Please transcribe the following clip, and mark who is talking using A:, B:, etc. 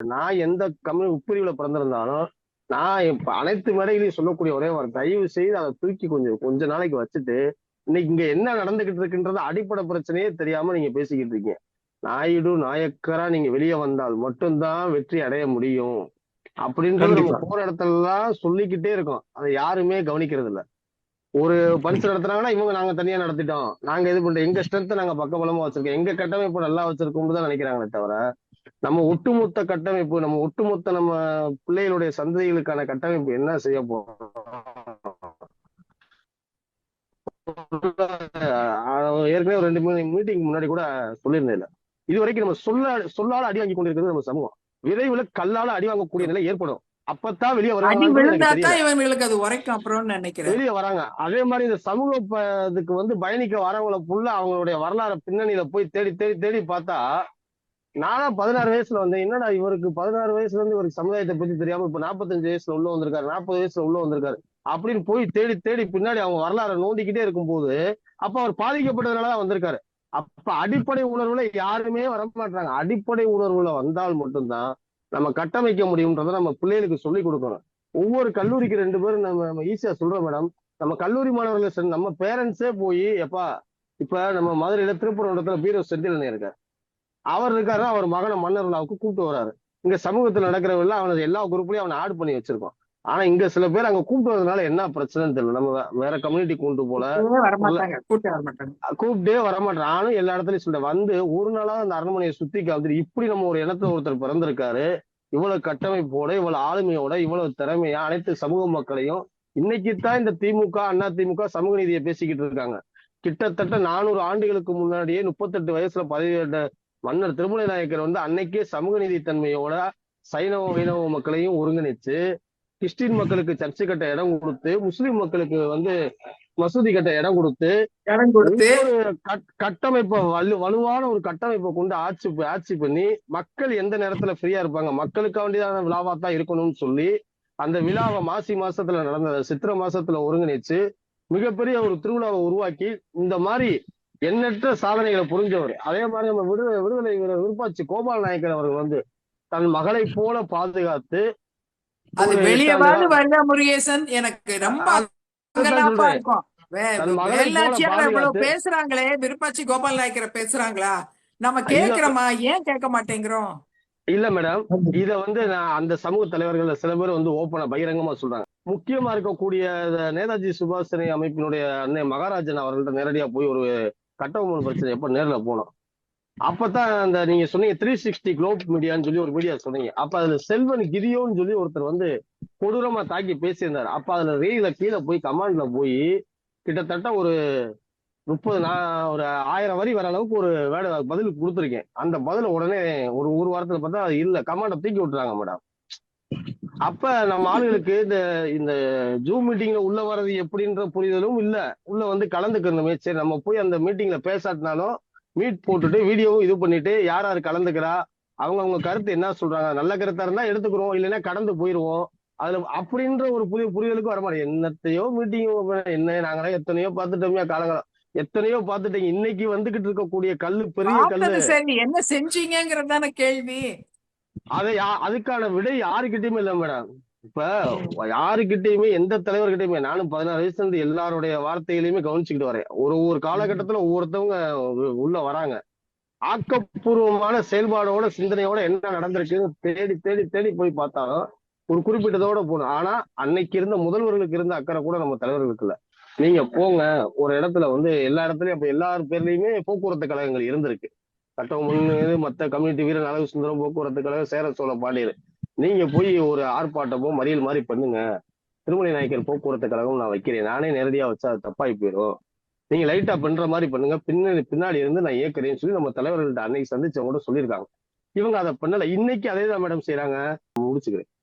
A: நான் எந்த கம்யூனி உட்பிரிவுல பிறந்திருந்தாலும் நான் அனைத்து மேடைகளையும் சொல்லக்கூடிய ஒரே ஒரு தயவு செய்து அதை தூக்கி கொஞ்சம் கொஞ்ச நாளைக்கு வச்சுட்டு இன்னைக்கு இங்க என்ன நடந்துகிட்டு இருக்குன்றது அடிப்படை பிரச்சனையே தெரியாம நீங்க பேசிக்கிட்டு இருக்கீங்க. நாயுடு நாயக்கரா நீங்க வெளியே வந்தால் மட்டும்தான் வெற்றி அடைய முடியும். அப்படின்றது நம்ம. போற இடத்துலலாம் சொல்லிக்கிட்டே இருக்கோம். அதை யாருமே கவனிக்கிறது இல்ல. ஒரு பரிசு நடத்துனாங்கன்னா இவங்க நாங்க தனியா நடத்திட்டோம். நாங்க இது பண்றோம். எங்க ஸ்ட்ரென்த் நாங்க பக்கபலமா வச்சிருக்கோம். எங்க கட்டமைப்பு நல்லா வச்சிருக்கோம் தான் நினைக்கிறாங்களே தவிர நம்ம ஒட்டுமொத்த கட்டமைப்பு நம்ம ஒட்டுமொத்த நம்ம பிள்ளைகளுடைய சந்ததிகளுக்கான கட்டமைப்பு என்ன செய்ய போறோம்? ஏற்கனவே ஒரு ரெண்டு மூணு மீட்டிங் முன்னாடி கூட சொல்லியிருந்தேன் இது வரைக்கும் நம்ம சொல்ல சொல்லால அடி வாங்கி கொண்டிருக்கிறது நம்ம சமூகம். விரைவில் கல்லால அடி வாங்கக்கூடிய நிலை ஏற்படும். அப்பதான் வெளியே
B: இவங்களுக்கு அது உரைக்கும் நினைக்கிறேன்.
A: வெளியே வராங்க. அதே மாதிரி இந்த சமூக இதுக்கு வந்து பயணிக்க வரவங்களை ஃபுல்லா அவங்களுடைய வரலாறு பின்னணியில போய் தேடி தேடி தேடி பார்த்தா நானா பதினாறு வயசுல வந்தேன். என்னடா இவருக்கு பதினாறு வயசுல இருந்து இவருக்கு சமுதாயத்தை பத்தி தெரியாம இப்ப நாற்பத்தஞ்சு வயசுல உள்ள வந்திருக்காரு நாற்பது வயசுல உள்ள வந்திருக்காரு அப்படின்னு போய் தேடி தேடி பின்னாடி அவங்க வரலாறை நோண்டிக்கிட்டே இருக்கும்போது அப்ப அவர் பாதிக்கப்பட்டதுனாலதான் வந்திருக்காரு. அப்ப அடிப்படை உணர்வுல யாருமே வர மாட்டாங்க அடிப்படை உணர்வுல வந்தால் மட்டும்தான் நம்ம கட்டமைக்க முடியும்ன்றதை நம்ம பிள்ளைகளுக்கு சொல்லி கொடுக்கணும். ஒவ்வொரு கல்லூரிக்கு ரெண்டு பேரும் நம்ம நம்ம ஈஸியா சொல்றோம் மேடம் நம்ம கல்லூரி மாணவர்கள் நம்ம பேரண்ட்ஸே போய் எப்பா இப்ப நம்ம மதுரையில திருப்பரங்குன்றத்துல பீரோ செந்திலன் இருக்காரு. அவர் இருக்காரு அவர் மகனை மன்னர் விழாவுக்கு கூப்பிட்டு வராரு இங்க சமூகத்துல நடக்கிறவங்க அவனது எல்லா குரூப்லயும் அவனை ஆட் பண்ணி வச்சிருக்கோம் ஆனா இங்க சில பேர் அங்க கூப்பிட்டு வரதுனால என்ன பிரச்சனைன்னு தெரியல. நம்ம வேற கம்யூனிட்டி கொண்டு போல. கூப்பிட்டே வரமாட்டேன் நானும் எல்லா இடத்துலயும் சொல்லிட்டேன் வந்து ஒரு நாளா அந்த அரண்மனையை சுத்தி காமிச்சிட்டு இப்படி நம்ம ஒரு இடத்துல ஒருத்தர் பிறந்திருக்காரு. இவ்வளவு கட்டமைப்போட இவ்வளவு ஆளுமையோட இவ்வளவு திறமையா அனைத்து சமூக மக்களையும் இன்னைக்கு தான் இந்த திமுக அண்ணா திமுக சமூக நீதியை பேசிக்கிட்டு இருக்காங்க. கிட்டத்தட்ட நானூறு ஆண்டுகளுக்கு முன்னாடியே முப்பத்தெட்டு வயசுல பதவியேற்ற மன்னர் திருமலை நாயக்கர் வந்து அன்னைக்கே சமூக நீதி தன்மையோட சைனவ வைணவ மக்களையும் ஒருங்கிணைச்சு கிறிஸ்டின் மக்களுக்கு சர்ச்சு கட்ட இடம் கொடுத்து முஸ்லிம் மக்களுக்கு வந்து மசூதி கட்ட இடம் கொடுத்து
B: இடம் கொடுத்து
A: கட்டமைப்பை வலு வலுவான ஒரு கட்டமைப்பை கொண்டு ஆட்சி ஆட்சி பண்ணி மக்கள் எந்த நேரத்துல ஃப்ரீயா இருப்பாங்க? மக்களுக்கு வேண்டியதான விழாவா தான் இருக்கணும்னு சொல்லி அந்த விழாவை மாசி மாசத்துல நடந்த சித்திரை மாசத்துல ஒருங்கிணைச்சு மிகப்பெரிய ஒரு திருவிழாவை உருவாக்கி இந்த மாதிரி எண்ணற்ற சாதனைகளை புரிஞ்சவர். அதே மாதிரி நம்ம விடு விடுதலை வீரர் விருப்பாச்சி கோபால் நாயக்கர் அவர்கள் வந்து தன் மகளை போல பாதுகாத்து
B: அது
A: எட்டாண்டு
B: வரல முருகேசன் எனக்கு ரொம்ப பேசுறாங்களே விருப்பாச்சி கோபால் நாயக்கரை பேசுறாங்களா? நம்ம. கேக்குறோமா ஏன் கேட்க மாட்டேங்கிறோம்?
A: இல்ல மேடம். இத வந்து நான் அந்த சமூக தலைவர்கள் சில பேர் வந்து ஓப்பனா பகிரங்கமா சொல்றாங்க. முக்கியமா இருக்கக்கூடிய நேதாஜி சுபாஷ் அமைப்பினுடைய அண்ணன் மகாராஜன் அவர்கள்ட்ட நேரடியா போய் ஒரு கட்டபொம்மன் பிரச்சனை எப்ப நேர்ல போனோம். அப்பதான் அந்த நீங்க சொன்னீங்க த்ரீ சிக்ஸ்டி குளோப் மீடியான்னு சொல்லி ஒரு மீடியா சொன்னீங்க. அப்ப அதுல செல்வன் கிரியோன்னு சொல்லி ஒருத்தர் வந்து கொடூரமா தாக்கி பேசியிருந்தாரு. அப்ப அதுல ரெயில கீழே போய் கமாண்ட்ல போய் கிட்டத்தட்ட ஒரு முப்பது நான் ஒரு ஆயிரம் வரி வர அளவுக்கு ஒரு வேலை பதில் கொடுத்துருக்கேன். அந்த பதில உடனே ஒரு ஒரு வாரத்துல பார்த்தா அது இல்ல கமாண்ட தூக்கி விட்டுறாங்க மேடம். அப்ப நம்ம ஆளுகளுக்கு இந்த இந்த ஜூம் மீட்டிங்ல உள்ள வர்றது எப்படின்ற புரிதலும் இல்ல. உள்ள வந்து கலந்துக்கணுமே. சரி நம்ம போய் அந்த மீட்டிங்ல பேசாட்டினாலும் மீட் போட்டுட்டு வீடியோவும் இது பண்ணிட்டு யார் யார் கலந்துக்கிறா அவங்க அவங்க கருத்து என்ன சொல்றாங்க நல்ல கருத்தா இருந்தா எடுத்துக்கிறோம் இல்லைன்னா கடந்து போயிருவோம். அதுல அப்படின்ற ஒரு புதிய புரிதலுக்கு வர மாட்டேன் என்னத்தையோ மீட்டிங் என்ன நாங்களே எத்தனையோ பார்த்துட்டோம்யா காலங்களம் எத்தனையோ பார்த்துட்டீங்க. இன்னைக்கு வந்துகிட்டு இருக்கக்கூடிய கல்லு பெரிய கல்லு.
B: சரி. என்ன செஞ்சீங்கிறதான கேள்வி.
A: அதை அதுக்கான விடை யாருக்கிட்டயுமே இல்ல மேடம். இப்ப யாருக்கிட்டயுமே எந்த தலைவர்கிட்டயுமே நானும் பதினாறு வயசுல இருந்து எல்லாருடைய வார்த்தைகளையுமே கவனிச்சுக்கிட்டு வரேன். ஒரு ஒரு காலகட்டத்துல ஒவ்வொருத்தவங்க உள்ள வராங்க. ஆக்கப்பூர்வமான செயல்பாடோட சிந்தனையோட என்ன நடந்திருக்குன்னு தேடி தேடி தேடி போய் பார்த்தாலும் ஒரு குறிப்பிட்டதோட போகணும். ஆனா அன்னைக்கு இருந்த முதல்வர்களுக்கு இருந்த அக்கறை கூட நம்ம தலைவர்களுக்கு இல்ல. நீங்க போங்க. ஒரு இடத்துல வந்து எல்லா இடத்துலயும் அப்ப எல்லார் பேர்லயுமே போக்குவரத்து கழகங்கள் இருந்திருக்கு. கட்டம் முன்னு மத்த கம்யூனிட்டி வீரர் அழகு சுந்தரம் போக்குவரத்து கழகம் சேர சோழ பாண்டியர். நீங்க போய் ஒரு ஆர்ப்பாட்டமோ மறியல் மாதிரி பண்ணுங்க. திருமலை நாயக்கர் போக்குவரத்து கழகம் நான் வைக்கிறேன். நானே நேரடியா வச்சா அது தப்பாகி போயிடும். நீங்க லைட்டா பண்ற மாதிரி பண்ணுங்க. பின்னாடி பின்னாடி இருந்து நான் இயக்குறேன்னு சொல்லி நம்ம தலைவர்கள்ட்ட அன்னைக்கு சந்திச்சவங்க கூட சொல்லியிருக்காங்க. இவங்க அதை பண்ணல. இன்னைக்கு அதே தான் மேடம் செய்யறாங்க முடிச்சுக்கிறேன்.